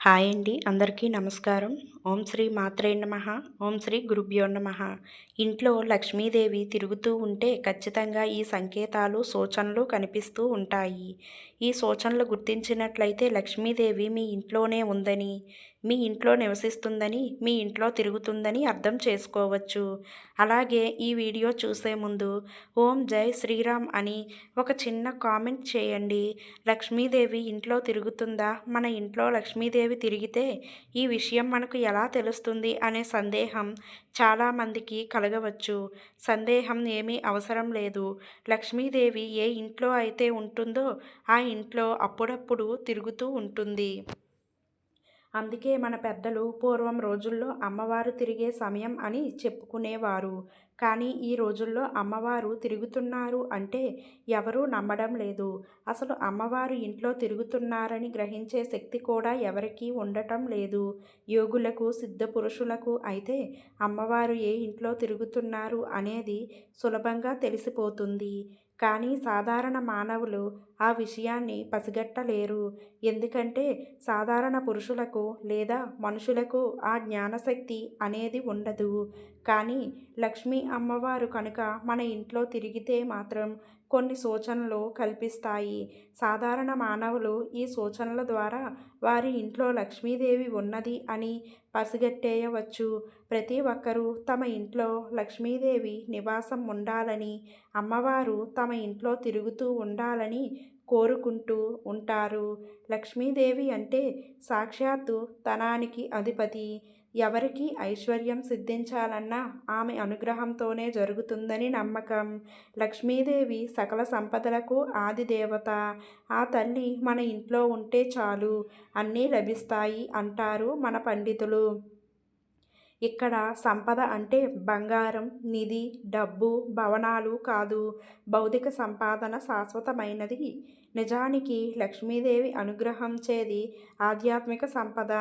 Hi అండి. అందరికీ నమస్కారం. ఓం శ్రీ మాత్రే నమ. ఓం శ్రీ గురుభ్యో నమ. ఇంట్లో లక్ష్మీదేవి తిరుగుతూ ఉంటే ఖచ్చితంగా ఈ సంకేతాలు సూచనలు కనిపిస్తూ ఉంటాయి. ఈ సూచనలు గుర్తించినట్లయితే లక్ష్మీదేవి మీ ఇంట్లోనే ఉందని మీ ఇంట్లో నివసిస్తుందని మీ ఇంట్లో తిరుగుతుందని అర్థం చేసుకోవచ్చు. అలాగే ఈ వీడియో చూసే ముందు ఓం జై శ్రీరామ్ అని ఒక చిన్న కామెంట్ చేయండి. లక్ష్మీదేవి ఇంట్లో తిరుగుతుందా? మన ఇంట్లో లక్ష్మీదేవి తిరిగితే ఈ విషయం మనకు ఎలా తెలుస్తుంది అనే సందేహం చాలామందికి కలగవచ్చు. సందేహం ఏమీ అవసరం లేదు. లక్ష్మీదేవి ఏ ఇంట్లో అయితే ఉంటుందో ఆ ఇంట్లో అప్పుడప్పుడు తిరుగుతూ ఉంటుంది. అందుకే మన పెద్దలు పూర్వం రోజుల్లో అమ్మవారు తిరిగే సమయం అని చెప్పుకునేవారు. కానీ ఈ రోజుల్లో అమ్మవారు తిరుగుతున్నారు అంటే ఎవరూ నమ్మడం లేదు. అసలు అమ్మవారు ఇంట్లో తిరుగుతున్నారని గ్రహించే శక్తి కూడా ఎవరికీ ఉండటం లేదు. యోగులకు సిద్ధ పురుషులకు అయితే అమ్మవారు ఏ ఇంట్లో తిరుగుతున్నారు అనేది సులభంగా తెలిసిపోతుంది. కానీ సాధారణ మానవులు ఆ విషయాన్ని పసిగట్టలేరు. ఎందుకంటే సాధారణ పురుషులకు లేదా మనుషులకు ఆ జ్ఞానశక్తి అనేది ఉండదు. కానీ లక్ష్మీ అమ్మవారు కనుక మన ఇంట్లో తిరిగితే మాత్రం కొన్ని సూచనలు కల్పిస్తాయి. సాధారణ మానవులు ఈ సూచనల ద్వారా వారి ఇంట్లో లక్ష్మీదేవి ఉన్నది అని పసిగట్టేయవచ్చు. ప్రతి ఒక్కరూ తమ ఇంట్లో లక్ష్మీదేవి నివాసం ఉండాలని అమ్మవారు తమ ఇంట్లో తిరుగుతూ ఉండాలని కోరుకుంటూ ఉంటారు. లక్ష్మీదేవి అంటే సాక్షాత్తు తనానికి అధిపతి. ఎవరికి ఐశ్వర్యం సిద్ధించాలన్నా ఆమె అనుగ్రహంతోనే జరుగుతుందని నమ్మకం. లక్ష్మీదేవి సకల సంపదలకు ఆది దేవత ఆ తల్లి మన ఇంట్లో ఉంటే చాలు అన్నీ లభిస్తాయి అంటారు మన పండితులు. ఇక్కడ సంపద అంటే బంగారం నిధి డబ్బు భవనాలు కాదు. భౌతిక సంపాదన శాశ్వతమైనది. నిజానికి లక్ష్మీదేవి అనుగ్రహించేది ఆధ్యాత్మిక సంపద.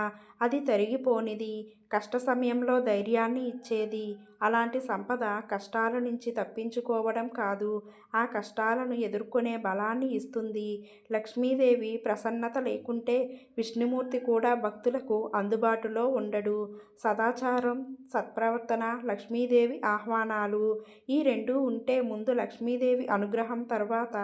అది తరిగిపోనిది కష్ట సమయంలో ధైర్యాన్ని ఇచ్చేది. అలాంటి సంపద కష్టాల నుంచి తప్పించుకోవడం కాదు ఆ కష్టాలను ఎదుర్కొనే బలాన్ని ఇస్తుంది. లక్ష్మీదేవి ప్రసన్నత లేకుంటే విష్ణుమూర్తి కూడా భక్తులకు అందుబాటులో ఉండడు. సదాచారం సత్ప్రవర్తన లక్ష్మీదేవి ఆహ్వానాలు ఈ రెండు ఉంటే ముందు లక్ష్మీదేవి అనుగ్రహం తర్వాత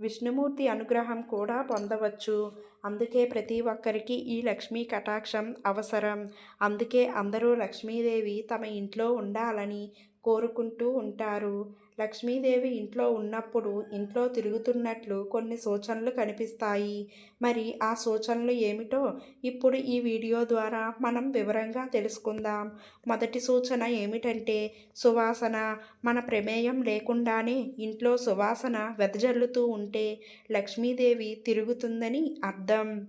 విష్ణుమూర్తి అనుగ్రహం కూడా పొందవచ్చు. అందుకే ప్రతి ఒక్కరికి ఈ లక్ష్మీ కటాక్షం అవసరం. అందుకే అందరూ లక్ష్మీదేవి తమ ఇంట్లో ఉండాలని కోరుకుంటూ ఉంటారు. లక్ష్మీదేవి ఇంట్లో ఉన్నప్పుడు ఇంట్లో తిరుగుతున్నట్లు కొన్ని సూచనలు కనిపిస్తాయి. మరి ఆ సూచనలు ఏమిటో ఇప్పుడు ఈ వీడియో ద్వారా మనం వివరంగా తెలుసుకుందాం. మొదటి సూచన ఏమిటంటే సువాసన. మన ప్రమేయం లేకుండానే ఇంట్లో సువాసన వెదజల్లుతూ ఉంటే లక్ష్మీదేవి తిరుగుతుందని అర్థం.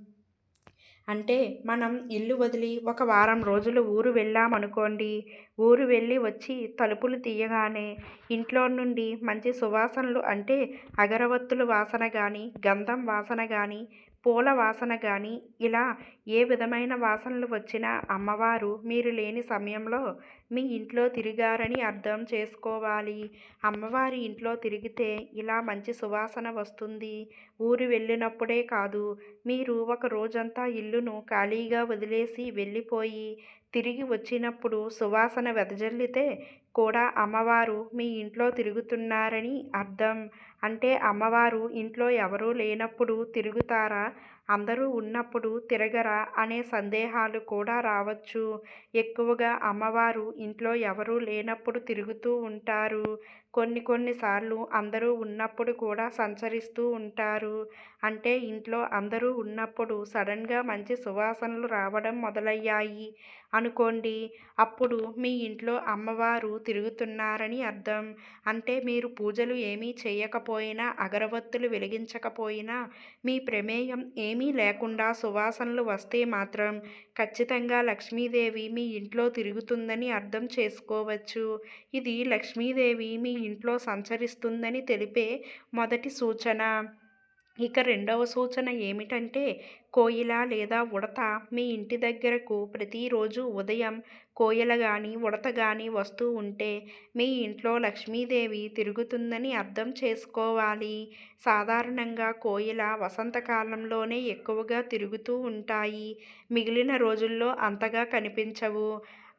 అంటే మనం ఇల్లు వదిలి ఒక వారం రోజులు ఊరు వెళ్ళామనుకోండి ఊరు వెళ్ళి వచ్చి తలుపులు తీయగానే ఇంట్లో నుండి మంచి సువాసనలు అంటే అగరవత్తుల వాసన కానీ గంధం వాసన కానీ పూల వాసన కానీ ఇలా ఏ విధమైన వాసనలు వచ్చినా అమ్మవారు మీరు లేని సమయంలో మీ ఇంట్లో తిరిగారని అర్థం చేసుకోవాలి. అమ్మవారి ఇంట్లో తిరిగితే ఇలా మంచి సువాసన వస్తుంది. ఊరు వెళ్ళినప్పుడే కాదు మీరు ఒక రోజంతా ఇల్లును ఖాళీగా వదిలేసి వెళ్ళిపోయి తిరిగి వచ్చినప్పుడు సువాసన వెదజల్లితే కూడా అమ్మవారు మీ ఇంట్లో తిరుగుతున్నారని అర్థం. అంటే అమ్మవారు ఇంట్లో ఎవరూ లేనప్పుడు తిరుగుతారా? అందరూ ఉన్నప్పుడు తిరగరా? అనే సందేహాలు కూడా రావచ్చు. ఎక్కువగా అమ్మవారు ఇంట్లో ఎవరూ లేనప్పుడు తిరుగుతూ ఉంటారు. కొన్ని కొన్నిసార్లు అందరూ ఉన్నప్పుడు కూడా సంచరిస్తూ ఉంటారు. అంటే ఇంట్లో అందరూ ఉన్నప్పుడు సడన్గా మంచి సువాసనలు రావడం మొదలయ్యాయి అనుకోండి. అప్పుడు మీ ఇంట్లో అమ్మవారు తిరుగుతున్నారని అర్థం. అంటే మీరు పూజలు ఏమీ చేయకపోయినా అగరవత్తులు వెలిగించకపోయినా మీ ప్రమేయం ఏమీ లేకుండా సువాసనలు వస్తే మాత్రం ఖచ్చితంగా లక్ష్మీదేవి మీ ఇంట్లో తిరుగుతుందని అర్థం చేసుకోవచ్చు. ఇది లక్ష్మీదేవి మీ ఇంట్లో సంచరిస్తుందని తెలిపే మొదటి సూచన. ఇక రెండవ సూచన ఏమిటంటే కోయిల లేదా ఉడత మీ ఇంటి దగ్గరకు ప్రతిరోజు ఉదయం కోయిల కానీ ఉడత కానీ వస్తూ ఉంటే మీ ఇంట్లో లక్ష్మీదేవి తిరుగుతుందని అర్థం చేసుకోవాలి. సాధారణంగా కోయిల వసంతకాలంలోనే ఎక్కువగా తిరుగుతూ ఉంటాయి. మిగిలిన రోజుల్లో అంతగా కనిపించవు.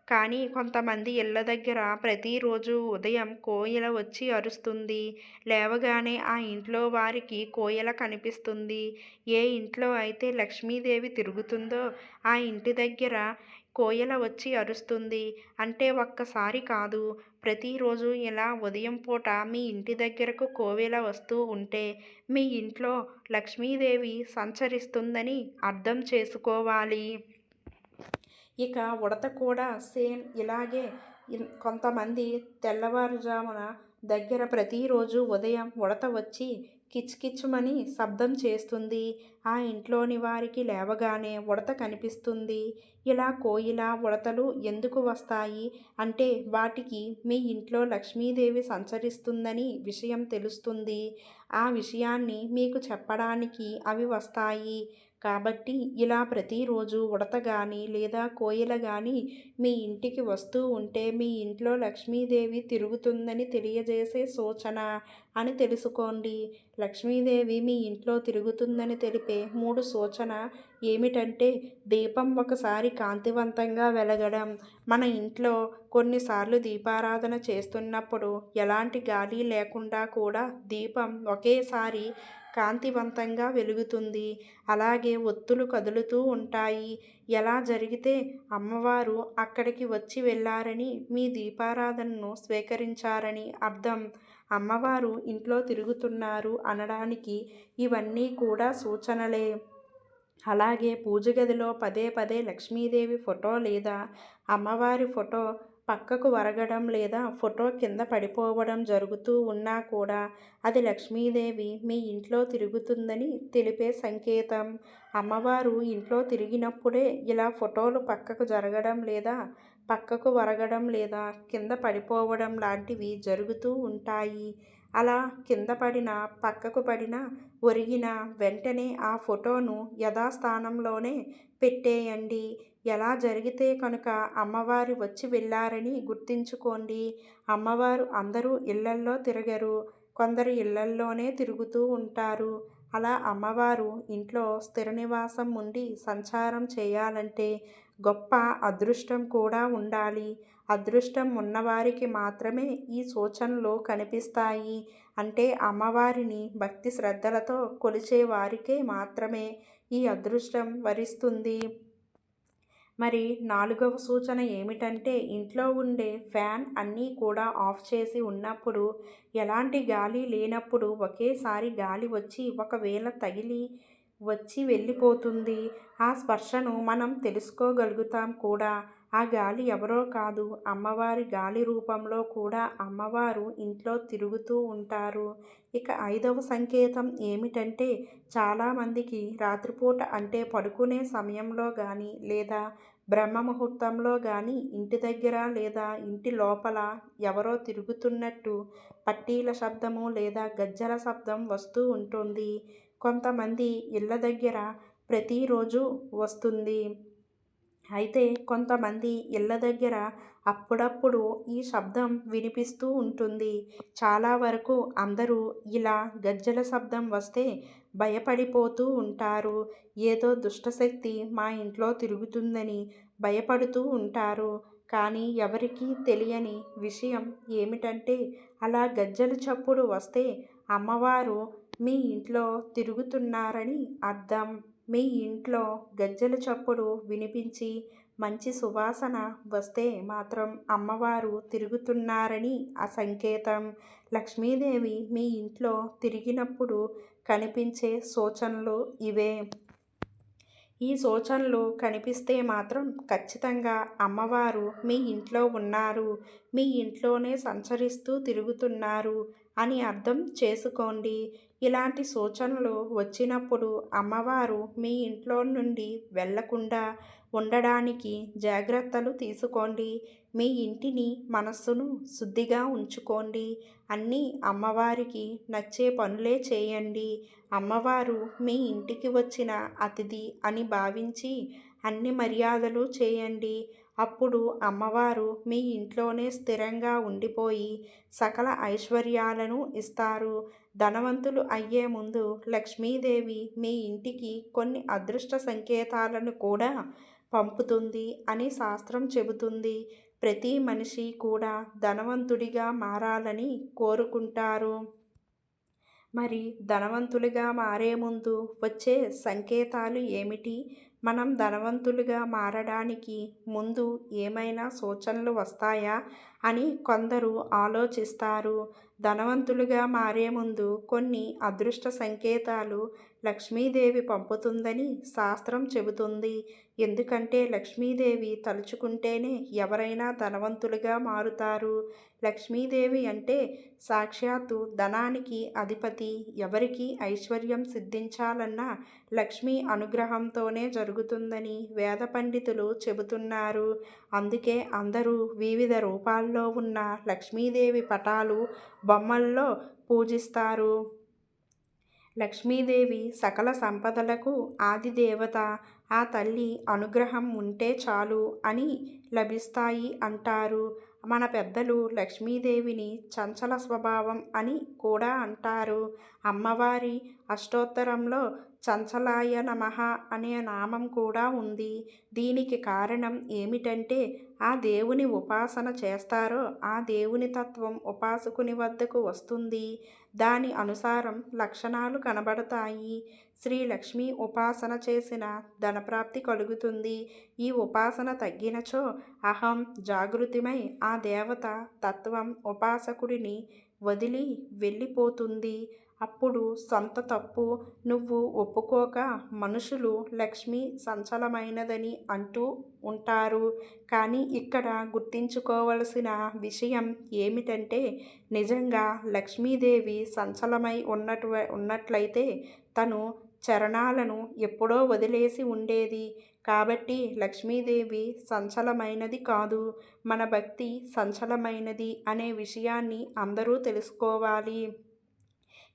కానీ కొంతమంది ఇళ్ళ దగ్గర ప్రతిరోజు ఉదయం కోయిల వచ్చి అరుస్తుంది. లేవగానే ఆ ఇంట్లో వారికి కోయిల కనిపిస్తుంది. ఏ ఇంట్లో అయితే లక్ష్మీదేవి తిరుగుతుందో ఆ ఇంటి దగ్గర కోయిల వచ్చి అరుస్తుంది. అంటే ఒక్కసారి కాదు ప్రతిరోజు ఇలా ఉదయం పూట మీ ఇంటి దగ్గరకు కోవెల వస్తూ ఉంటే మీ ఇంట్లో లక్ష్మీదేవి సంచరిస్తుందని అర్థం చేసుకోవాలి. ఇక ఉడత కూడా సేమ్ ఇలాగే కొంతమంది తెల్లవారుజామున దగ్గర ప్రతిరోజు ఉదయం ఉడత వచ్చి కిచ్కిచ్చుమని శబ్దం చేస్తుంది. ఆ ఇంట్లోని వారికి లేవగానే ఉడత కనిపిస్తుంది. ఇలా కోయిల ఉడతలు ఎందుకు వస్తాయి? అంటే వాటికి మీ ఇంట్లో లక్ష్మీదేవి సంచరిస్తుందని విషయం తెలుస్తుంది. ఆ విషయాన్ని మీకు చెప్పడానికి అవి వస్తాయి. కాబట్టి ఇలా ప్రతిరోజు ఉడత కానీ లేదా కోయిల కానీ మీ ఇంటికి వస్తూ ఉంటే మీ ఇంట్లో లక్ష్మీదేవి తిరుగుతుందని తెలియజేసే సూచన అని తెలుసుకోండి. లక్ష్మీదేవి మీ ఇంట్లో తిరుగుతుందని తెలిపే మూడు సూచన ఏమిటంటే దీపం ఒకసారి కాంతివంతంగా వెలగడం. మన ఇంట్లో కొన్నిసార్లు దీపారాధన చేస్తున్నప్పుడు ఎలాంటి గాలి లేకుండా కూడా దీపం ఒకేసారి కాంతివంతంగా వెలుగుతుంది. అలాగే ఒత్తులు కదులుతూ ఉంటాయి. ఎలా జరిగితే అమ్మవారు అక్కడికి వచ్చి వెళ్ళారని మీ దీపారాధనను స్వీకరించారని అర్థం. అమ్మవారు ఇంట్లో తిరుగుతున్నారు అనడానికి ఇవన్నీ కూడా సూచనలే. అలాగే పూజ గదిలో పదే పదే లక్ష్మీదేవి ఫోటో లేదా అమ్మవారి ఫోటో పక్కకు వరగడం లేదా ఫోటో కింద పడిపోవడం జరుగుతూ ఉన్నా కూడా అది లక్ష్మీదేవి మీ ఇంట్లో తిరుగుతుందని తెలిపే సంకేతం. అమ్మవారు ఇంట్లో తిరిగినప్పుడే ఇలా ఫోటోలు పక్కకు జరగడం లేదా పక్కకు వరగడం లేదా కింద పడిపోవడం లాంటివి జరుగుతూ ఉంటాయి. అలా కింద పడిన పక్కకు పడిన ఒరిగిన వెంటనే ఆ ఫోటోను యథాస్థానంలోనే పెట్టేయండి. ఎలా జరిగితే కనుక అమ్మవారు వచ్చి వెళ్ళారని గుర్తించుకోండి. అమ్మవారు అందరూ ఇళ్ళల్లో తిరగరు. కొందరు ఇళ్ళల్లోనే తిరుగుతూ ఉంటారు. అలా అమ్మవారు ఇంట్లో స్థిర నివాసం ఉండి సంచారం చేయాలంటే గొప్ప అదృష్టం కూడా ఉండాలి. అదృష్టం ఉన్నవారికి మాత్రమే ఈ సూచనలు కనిపిస్తాయి. అంటే అమ్మవారిని భక్తి శ్రద్ధలతో కొలిచే వారికే మాత్రమే ఈ అదృష్టం వరిస్తుంది. మరి నాలుగవ సూచన ఏమిటంటే ఇంట్లో ఉండే ఫ్యాన్ అన్నీ కూడా ఆఫ్ చేసి ఉన్నప్పుడు ఎలాంటి గాలి లేనప్పుడు ఒకేసారి గాలి వచ్చి ఒకవేళ తగిలి వచ్చి వెళ్ళిపోతుంది ఆ స్పర్శను మనం తెలుసుకోగలుగుతాం కూడా. ఆ గాలి ఎవరో కాదు అమ్మవారి గాలి రూపంలో కూడా అమ్మవారు ఇంట్లో తిరుగుతూ ఉంటారు. ఇక ఐదవ సంకేతం ఏమిటంటే చాలామందికి రాత్రిపూట అంటే పడుకునే సమయంలో కానీ లేదా బ్రహ్మ ముహూర్తంలో కానీ ఇంటి దగ్గర లేదా ఇంటి లోపల ఎవరో తిరుగుతున్నట్టు పట్టీల శబ్దము లేదా గజ్జల శబ్దం వస్తూ ఉంటుంది. కొంతమంది ఇళ్ళ దగ్గర ప్రతిరోజు వస్తుంది. అయితే కొంతమంది ఇళ్ళ దగ్గర అప్పుడప్పుడు ఈ శబ్దం వినిపిస్తూ ఉంటుంది. చాలా వరకు అందరూ ఇలా గజ్జల శబ్దం వస్తే భయపడిపోతూ ఉంటారు. ఏదో దుష్టశక్తి మా ఇంట్లో తిరుగుతుందని భయపడుతూ ఉంటారు. కానీ ఎవరికీ తెలియని విషయం ఏమిటంటే అలా గజ్జల చప్పుడు వస్తే అమ్మవారు మీ ఇంట్లో తిరుగుతున్నారని అర్థం. మీ ఇంట్లో గజ్జెల చప్పుడు వినిపించి మంచి సువాసన వస్తే మాత్రం అమ్మవారు తిరుగుతున్నారని ఆ సంకేతం. లక్ష్మీదేవి మీ ఇంట్లో తిరిగినప్పుడు కనిపించే సూచనలు ఇవే. ఈ సూచనలు కనిపిస్తే మాత్రం ఖచ్చితంగా అమ్మవారు మీ ఇంట్లో ఉన్నారు మీ ఇంట్లోనే సంచరిస్తూ తిరుగుతున్నారు అని అర్థం చేసుకోండి. ఇలాంటి సూచనలు వచ్చినప్పుడు అమ్మవారు మీ ఇంట్లో నుండి వెళ్ళకుండా ఉండడానికి జాగ్రత్తలు తీసుకోండి. మీ ఇంటిని మనస్సును శుద్ధిగా ఉంచుకోండి. అన్నీ అమ్మవారికి నచ్చే పనులే చేయండి. అమ్మవారు మీ ఇంటికి వచ్చిన అతిథి అని భావించి అన్ని మర్యాదలు చేయండి. అప్పుడు అమ్మవారు మీ ఇంట్లోనే స్థిరంగా ఉండిపోయి సకల ఐశ్వర్యాలను ఇస్తారు. ధనవంతులు అయ్యే ముందు లక్ష్మీదేవి మీ ఇంటికి కొన్ని అదృష్ట సంకేతాలను కూడా పంపుతుంది అని శాస్త్రం చెబుతుంది. ప్రతి మనిషి కూడా ధనవంతుడిగా మారాలని కోరుకుంటారు. మరి ధనవంతులుగా మారే ముందు వచ్చే సంకేతాలు ఏమిటి? మనం ధనవంతులుగా మారడానికి ముందు ఏమైనా సూచనలు వస్తాయా అని కొందరు ఆలోచిస్తారు. ధనవంతులుగా మారే ముందు కొన్ని అదృష్ట సంకేతాలు లక్ష్మీదేవి పంపుతుందని శాస్త్రం చెబుతుంది. ఎందుకంటే లక్ష్మీదేవి తలుచుకుంటేనే ఎవరైనా ధనవంతులుగా మారుతారు. లక్ష్మీదేవి అంటే సాక్షాత్తు ధనానికి అధిపతి ఎవరికి ఐశ్వర్యం సిద్ధించాలన్నా లక్ష్మీ అనుగ్రహంతోనే జరుగుతుందని వేద పండితులు చెబుతున్నారు. అందుకే అందరూ వివిధ రూపాల్లో ఉన్న లక్ష్మీదేవి పటాలు బొమ్మల్లో పూజిస్తారు. లక్ష్మీదేవి సకల సంపదలకు ఆదిదేవత ఆ తల్లి అనుగ్రహం ఉంటే చాలు అని లభిస్తాయి అంటారు. మన పెద్దలు లక్ష్మీదేవిని చంచల స్వభావం అని కూడా అంటారు. అమ్మవారి అష్టోత్తరంలో చంచలాయ నమః అనే నామం కూడా ఉంది. దీనికి కారణం ఏమిటంటే ఆ దేవుని ఉపాసన చేస్తారో ఆ దేవుని తత్వం ఉపాసకుని వద్దకు వస్తుంది. దాని అనుసారం లక్షణాలు కనబడతాయి. శ్రీ లక్ష్మి ఉపాసన చేసిన ధనప్రాప్తి కలుగుతుంది. ఈ ఉపాసన తగ్గినచో అహం జాగృతిమై ఆ దేవత తత్వం ఉపాసకుడిని వదిలి వెళ్ళిపోతుంది. అప్పుడు సొంత తప్పు నువ్వు ఒప్పుకోక మనుషులు లక్ష్మి సంచలమైనదని అంటూ ఉంటారు. కానీ ఇక్కడ గుర్తించుకోవలసిన విషయం ఏమిటంటే నిజంగా లక్ష్మీదేవి సంచలమై ఉన్నటు ఉన్నట్లయితే తను చరణాలను ఎప్పుడో వదిలేసి ఉండేది. కాబట్టి లక్ష్మీదేవి సంచలమైనది కాదు. మన భక్తి సంచలమైనది అనే విషయాన్ని అందరూ తెలుసుకోవాలి.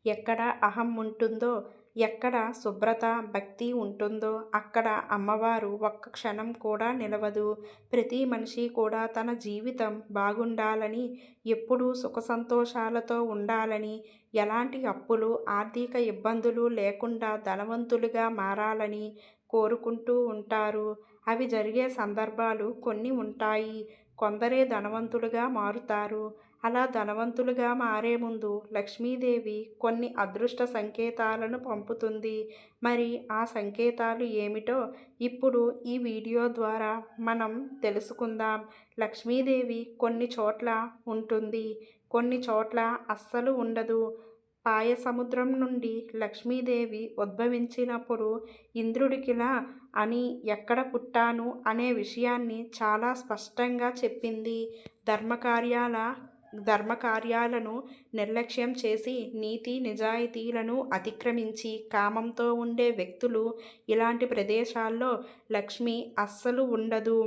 ఎక్కడ అహం ఉంటుందో ఎక్కడ శుభ్రత భక్తి ఉంటుందో అక్కడ అమ్మవారు ఒక్క క్షణం కూడా నిలవదు. ప్రతి మనిషి కూడా తన జీవితం బాగుండాలని ఎప్పుడూ సుఖ సంతోషాలతో ఉండాలని ఎలాంటి అప్పులు ఆర్థిక ఇబ్బందులు లేకుండా ధనవంతులుగా మారాలని కోరుకుంటూ ఉంటారు. అవి జరిగే సందర్భాలు కొన్ని ఉంటాయి. కొందరే ధనవంతులుగా మారుతారు. అలా ధనవంతులుగా మారే ముందు లక్ష్మీదేవి కొన్ని అదృష్ట సంకేతాలను పంపుతుంది. మరి ఆ సంకేతాలు ఏమిటో ఇప్పుడు ఈ వీడియో ద్వారా మనం తెలుసుకుందాం. లక్ష్మీదేవి కొన్ని చోట్ల ఉంటుంది. కొన్ని చోట్ల అస్సలు ఉండదు. పాయ సముద్రం నుండి లక్ష్మీదేవి ఉద్భవించినప్పుడు ఇంద్రుడికిలా అని ఎక్కడ పుట్టాను అనే విషయాన్ని చాలా స్పష్టంగా చెప్పింది. ధర్మకార్యాల ధర్మకార్యాలను నిర్లక్ష్యం చేసి నీతి నిజాయితీలను అతిక్రమించి కామంతో ఉండే వ్యక్తులు ఇలాంటి ప్రదేశాల్లో లక్ష్మి అస్సలు ఉండదు.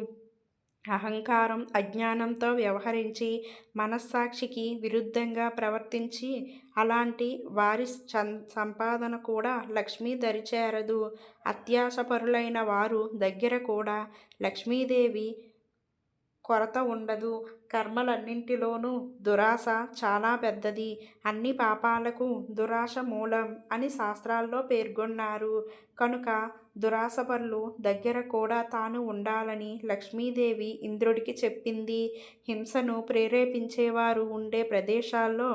అహంకారం అజ్ఞానంతో వ్యవహరించి మనస్సాక్షికి విరుద్ధంగా ప్రవర్తించి అలాంటి వారి సంపాదన కూడా లక్ష్మీ దరిచేరదు. అత్యాశపరులైన వారు దగ్గర కూడా లక్ష్మీదేవి కొరత ఉండదు. కర్మలన్నింటిలోనూ దురాశ చాలా పెద్దది. అన్ని పాపాలకు దురాశ మూలం అని శాస్త్రాల్లో పేర్కొన్నారు. కనుక దురాశపరులు దగ్గర కూడా తాను ఉండాలని లక్ష్మీదేవి ఇంద్రుడికి చెప్పింది. హింసను ప్రేరేపించేవారు ఉండే ప్రదేశాల్లో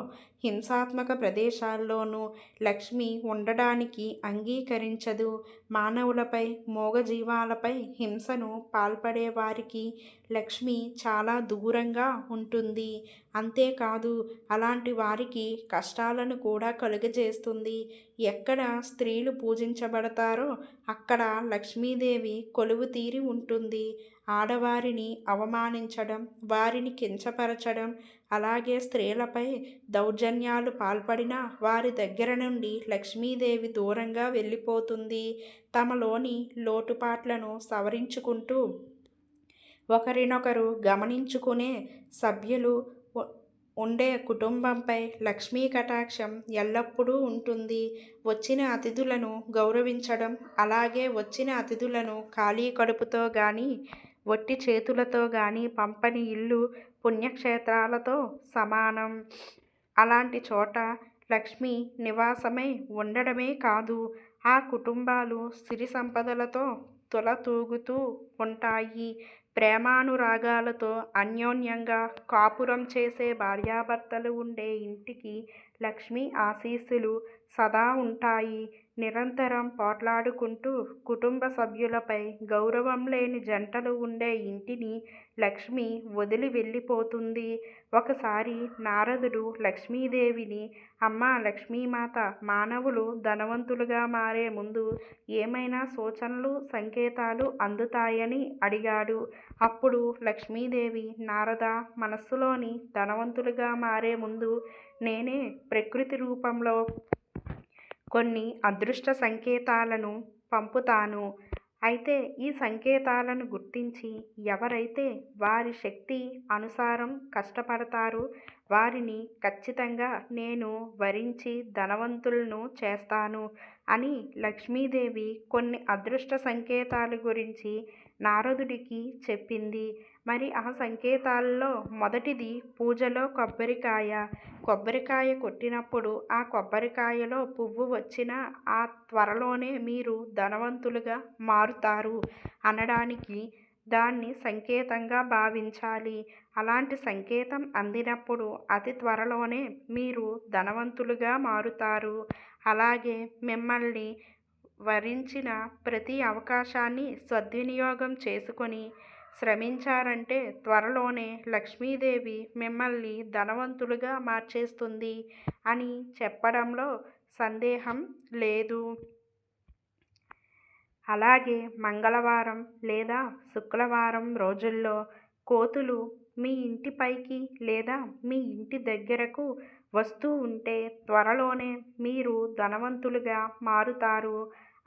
హింసాత్మక ప్రదేశాల్లోనూ లక్ష్మి ఉండడానికి అంగీకరించదు. మానవులపై మూగజీవాలపై హింసను పాల్పడే వారికి లక్ష్మి చాలా దూరంగా ఉంటుంది. అంతేకాదు అలాంటి వారికి కష్టాలను కూడా కలుగజేస్తుంది. ఎక్కడ స్త్రీలు పూజించబడతారో అక్కడ లక్ష్మీదేవి కొలువు తీరి ఉంటుంది. ఆడవారిని అవమానించడం వారిని కించపరచడం అలాగే స్త్రీలపై దౌర్జన్యాలు పాల్పడిన వారి దగ్గర నుండి లక్ష్మీదేవి దూరంగా వెళ్ళిపోతుంది. తమలోని లోటుపాట్లను సవరించుకుంటూ ఒకరినొకరు గమనించుకునే సభ్యులు ఉండే కుటుంబంపై లక్ష్మీ కటాక్షం ఎల్లప్పుడూ ఉంటుంది. వచ్చిన అతిథులను గౌరవించడం అలాగే వచ్చిన అతిథులను ఖాళీ కడుపుతో కానీ వట్టి చేతులతో కానీ పంపని ఇల్లు పుణ్యక్షేత్రాలతో సమానం. అలాంటి చోట లక్ష్మి నివాసమై ఉండడమే కాదు ఆ కుటుంబాలు సిరి సంపదలతో తులతూగుతూ ఉంటాయి. ప్రేమానురాగాలతో అన్యోన్యంగా కాపురం చేసే భార్యాభర్తలు ఉండే ఇంటికి లక్ష్మీ ఆశీస్సులు సదా ఉంటాయి. నిరంతరం పోట్లాడుకుంటూ కుటుంబ సభ్యులపై గౌరవం లేని జంటలు ఉండే ఇంటిని లక్ష్మి వదిలి వెళ్ళిపోతుంది. ఒకసారి నారదుడు లక్ష్మీదేవిని అమ్మ లక్ష్మీమాత మానవులు ధనవంతులుగా మారే ముందు ఏమైనా సూచనలు సంకేతాలు అందుతాయని అడిగాడు. అప్పుడు లక్ష్మీదేవి నారద మనస్సులోని ధనవంతులుగా మారే ముందు నేనే ప్రకృతి రూపంలో కొన్ని అదృష్ట సంకేతాలను పంపుతాను. అయితే ఈ సంకేతాలను గుర్తించి ఎవరైతే వారి శక్తి అనుసారం కష్టపడతారో వారిని ఖచ్చితంగా నేను వరించి ధనవంతులను చేస్తాను అని లక్ష్మీదేవి కొన్ని అదృష్ట సంకేతాల గురించి నారదుడికి చెప్పింది. మరి ఆ సంకేతాల్లో మొదటిది పూజలో కొబ్బరికాయ. కొబ్బరికాయ కొట్టినప్పుడు ఆ కొబ్బరికాయలో పువ్వు వచ్చిన ఆ త్వరలోనే మీరు ధనవంతులుగా మారుతారు అనడానికి దాన్ని సంకేతంగా భావించాలి. అలాంటి సంకేతం అందినప్పుడు అతి త్వరలోనే మీరు ధనవంతులుగా మారుతారు. అలాగే మిమ్మల్ని వరించిన ప్రతి అవకాశాన్ని సద్వినియోగం చేసుకొని శ్రమించారంటే త్వరలోనే లక్ష్మీదేవి మిమ్మల్ని ధనవంతులుగా మార్చేస్తుంది అని చెప్పడంలో సందేహం లేదు. అలాగే మంగళవారం లేదా శుక్రవారం రోజుల్లో కోతులు మీ ఇంటిపైకి లేదా మీ ఇంటి దగ్గరకు వస్తూ ఉంటే త్వరలోనే మీరు ధనవంతులుగా మారుతారు.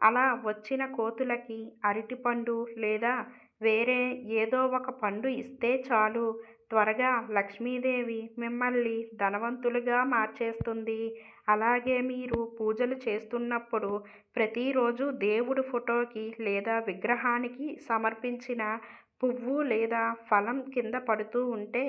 అలా వచ్చిన కోతులకి అరటిపండు లేదా వేరే ఏదో ఒక పండు ఇస్తే చాలు. త్వరగా లక్ష్మీదేవి మిమ్మల్ని ధనవంతులుగా మార్చేస్తుంది. అలాగే మీరు పూజలు చేస్తున్నప్పుడు ప్రతిరోజు దేవుడు ఫోటోకి లేదా విగ్రహానికి సమర్పించిన పువ్వు లేదా ఫలం కింద పడుతూ ఉంటే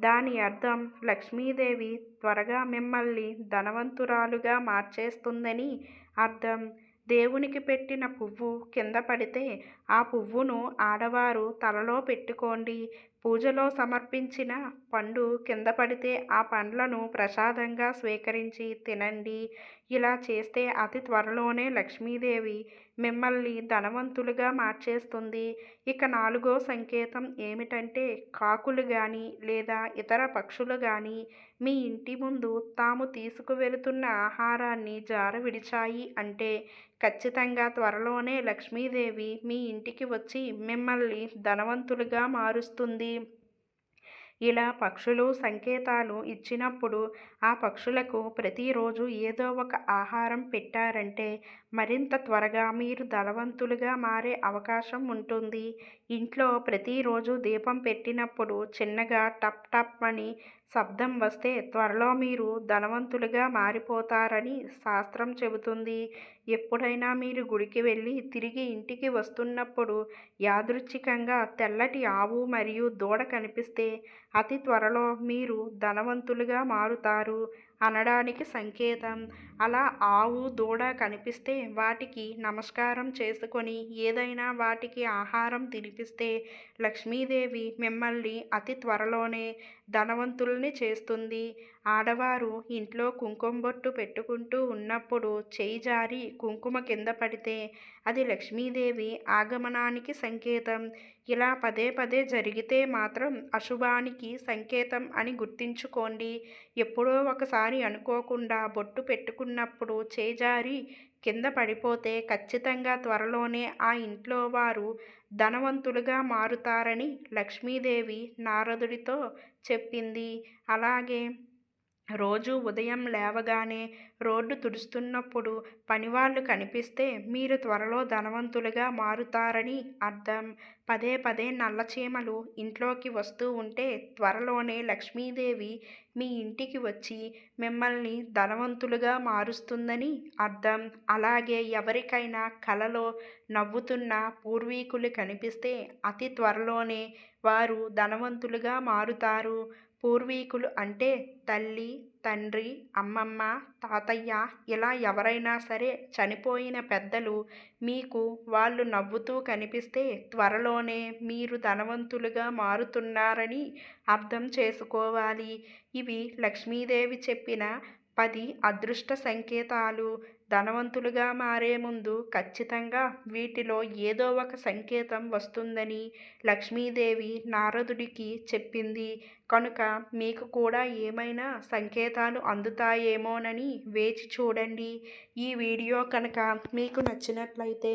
దాని అర్థం లక్ష్మీదేవి త్వరగా మిమ్మల్ని ధనవంతురాలుగా మార్చేస్తుందని అర్థం. దేవునికి పెట్టిన పువ్వు కింద పడితే ఆ పువ్వును ఆడవారు తలలో పెట్టుకోండి. పూజలో సమర్పించిన పండు కింద పడితే ఆ పండ్లను ప్రసాదంగా స్వీకరించి తినండి. ఇలా చేస్తే అతి త్వరలోనే లక్ష్మీదేవి మిమ్మల్ని ధనవంతులుగా మార్చేస్తుంది. ఇక నాలుగో సంకేతం ఏమిటంటే కాకులు కానీ లేదా ఇతర పక్షులు కానీ మీ ఇంటి ముందు తాము తీసుకువెళుతున్న ఆహారాన్ని జార విడిచాయి అంటే ఖచ్చితంగా త్వరలోనే లక్ష్మీదేవి మీ ఇంటికి వచ్చి మిమ్మల్ని ధనవంతులుగా మారుస్తుంది. ఇలా పక్షులు సంకేతాలు ఇచ్చినప్పుడు ఆ పక్షులకు ప్రతిరోజు ఏదో ఒక ఆహారం పెట్టారంటే మరింత త్వరగా మీరు ధనవంతులుగా మారే అవకాశం ఉంటుంది. ఇంట్లో ప్రతిరోజు దీపం పెట్టినప్పుడు చిన్నగా టప్ టప్ అని శబ్దం వస్తే త్వరలో మీరు ధనవంతులుగా మారిపోతారని శాస్త్రం చెబుతుంది. ఎప్పుడైనా మీరు గుడికి వెళ్ళి తిరిగి ఇంటికి వస్తున్నప్పుడు యాదృచ్ఛికంగా తెల్లటి ఆవు మరియు దూడ కనిపిస్తే అతి త్వరలో మీరు ధనవంతులుగా మారుతారు. అనడానికి సంకేతం. అలా ఆవు దూడ కనిపిస్తే వాటికి నమస్కారం చేసుకొని ఏదైనా వాటికి ఆహారం తినిపిస్తే లక్ష్మీదేవి మిమ్మల్ని అతి త్వరలోనే ధనవంతుల్ని చేస్తుంది. ఆడవారు ఇంట్లో కుంకుమ బొట్టు పెట్టుకుంటూ ఉన్నప్పుడు చేయి జారి కుంకుమ కింద పడితే అది లక్ష్మీదేవి ఆగమనానికి సంకేతం. ఇలా పదే పదే జరిగితే మాత్రం అశుభానికి సంకేతం అని గుర్తుంచుకోండి. ఎప్పుడో ఒకసారి అనుకోకుండా బొట్టు పెట్టుకున్నప్పుడు చేజారి కింద పడిపోతే ఖచ్చితంగా త్వరలోనే ఆ ఇంట్లో వారు ధనవంతులుగా మారుతారని లక్ష్మీదేవి నారదుడితో చెప్పింది. అలాగే రోజు ఉదయం లేవగానే రోడ్డు తుడుస్తున్నప్పుడు పనివాళ్ళు కనిపిస్తే మీరు త్వరలో ధనవంతులుగా మారుతారని అర్థం. పదే పదే నల్లచీమలు ఇంట్లోకి వస్తూ ఉంటే త్వరలోనే లక్ష్మీదేవి మీ ఇంటికి వచ్చి మిమ్మల్ని ధనవంతులుగా మారుస్తుందని అర్థం. అలాగే ఎవరికైనా కలలో నవ్వుతున్న పూర్వీకులు కనిపిస్తే అతి త్వరలోనే వారు ధనవంతులుగా మారుతారు. పూర్వీకులు అంటే తల్లి తండ్రి అమ్మమ్మ తాతయ్య ఇలా ఎవరైనా సరే చనిపోయిన పెద్దలు మీకు వాళ్ళు నవ్వుతూ కనిపిస్తే త్వరలోనే మీరు ధనవంతులుగా మారుతున్నారని అర్థం చేసుకోవాలి. ఇవి లక్ష్మీదేవి చెప్పిన పది అదృష్ట సంకేతాలు ధనవంతులుగా మారే ముందు ఖచ్చితంగా వీటిలో ఏదో ఒక సంకేతం వస్తుందని లక్ష్మీదేవి నారదుడికి చెప్పింది. కనుక మీకు కూడా ఏమైనా సంకేతాలు అందుతాయేమోనని వేచి చూడండి. ఈ వీడియో కనుక మీకు నచ్చినట్లయితే